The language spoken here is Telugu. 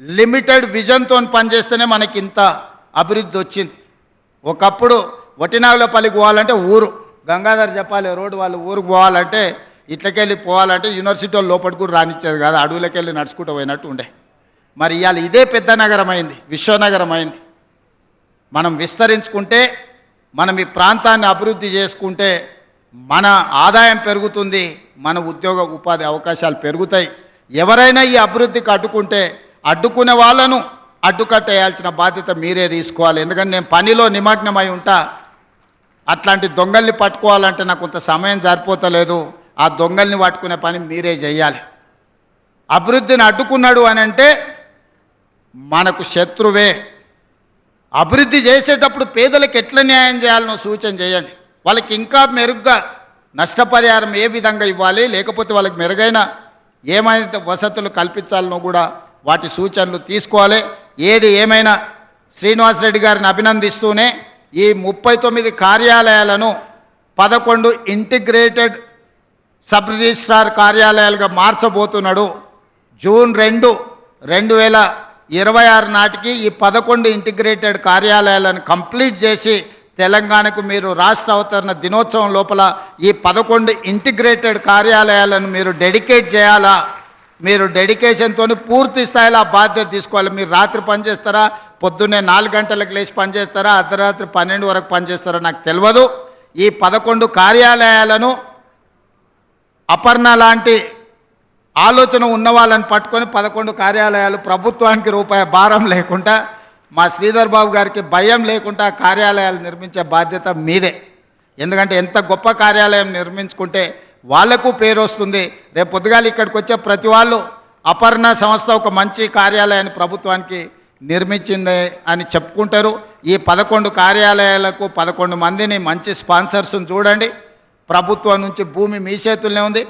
లిమిటెడ్ విజన్తో పనిచేస్తేనే మనకి ఇంత అభివృద్ధి వచ్చింది. ఒకప్పుడు వటినాగులపల్లికి పోవాలంటే ఊరు. గంగాధర్ చెప్పాలి రోడ్డు వాళ్ళు ఊరికి పోవాలంటే ఇట్లకెళ్ళి పోవాలంటే యూనివర్సిటీ వాళ్ళు లోపలికి కూడా రానిచ్చేది కాదు అడవులకి వెళ్ళి నడుచుకుంటూ పోయినట్టు ఉండే. మరి ఇవాళ ఇదే పెద్ద నగరం అయింది విశ్వనగరం అయింది మనం విస్తరించుకుంటే మనం ఈ ప్రాంతాన్ని అభివృద్ధి చేసుకుంటే మన ఆదాయం పెరుగుతుంది మన ఉద్యోగ ఉపాధి అవకాశాలు పెరుగుతాయి. ఎవరైనా ఈ అభివృద్ధికి అడ్డుకుంటే అడ్డుకునే వాళ్ళను అడ్డుకట్టేయాల్సిన బాధ్యత మీరే తీసుకోవాలి. ఎందుకంటే నేను పనిలో నిమగ్నమై ఉంటా. అట్లాంటి దొంగల్ని పట్టుకోవాలంటే నాకు కొంత సమయం సరిపోతలేదు. ఆ దొంగల్ని పట్టుకునే పని మీరే చేయాలి. అభివృద్ధిని అడ్డుకున్నాడు అని అంటే మనకు శత్రువే. అభివృద్ధి చేసేటప్పుడు పేదలకు ఎట్లా న్యాయం చేయాలనో సూచన చేయండి. వాళ్ళకి ఇంకా మెరుగ్గా నష్టపరిహారం ఏ విధంగా ఇవ్వాలి లేకపోతే వాళ్ళకి మెరుగైన ఏమైనా వసతులు కల్పించాలనో కూడా వాటి సూచనలు తీసుకోవాలి. ఏది ఏమైనా శ్రీనివాసరెడ్డి గారిని అభినందిస్తూనే ఈ ముప్పై తొమ్మిది కార్యాలయాలను పదకొండు ఇంటిగ్రేటెడ్ సబ్ రిజిస్ట్రార్ కార్యాలయాలుగా మార్చబోతున్నాడు. జూన్ రెండు రెండు వేల ఇరవై ఆరు నాటికి ఈ పదకొండు ఇంటిగ్రేటెడ్ కార్యాలయాలను కంప్లీట్ చేసి తెలంగాణకు మీరు రాష్ట్ర అవతరణ దినోత్సవం లోపల ఈ పదకొండు ఇంటిగ్రేటెడ్ కార్యాలయాలను మీరు డెడికేట్ చేయాలా? మీరు డెడికేషన్తో పూర్తి స్థాయిలో ఆ బాధ్యత తీసుకోవాలి. మీరు రాత్రి పనిచేస్తారా పొద్దున్నే నాలుగు గంటలకు లేచి పనిచేస్తారా అర్ధరాత్రి పన్నెండు వరకు పనిచేస్తారా నాకు తెలియదు. ఈ పదకొండు కార్యాలయాలను అపర్ణ లాంటి ఆలోచన ఉన్న వాళ్ళని పట్టుకొని పదకొండు కార్యాలయాలు ప్రభుత్వానికి రూపాయి భారం లేకుండా మా శ్రీధర్ బాబు గారికి భయం లేకుండా కార్యాలయాలు నిర్మించే బాధ్యత మీదే. ఎందుకంటే ఎంత గొప్ప కార్యాలయం నిర్మించుకుంటే వాళ్ళకు పేరు వస్తుంది. రేపు పొద్దుగాల ఇక్కడికి వచ్చే ప్రతి వాళ్ళు అపర్ణ సంస్థ ఒక మంచి కార్యాలయాన్ని ప్రభుత్వానికి నిర్మించింది అని చెప్పుకుంటారు. ఈ పదకొండు కార్యాలయాలకు పదకొండు మందిని మంచి స్పాన్సర్స్ని చూడండి. ప్రభుత్వం నుంచి భూమి మీ చేతుల్లోనే ఉంది.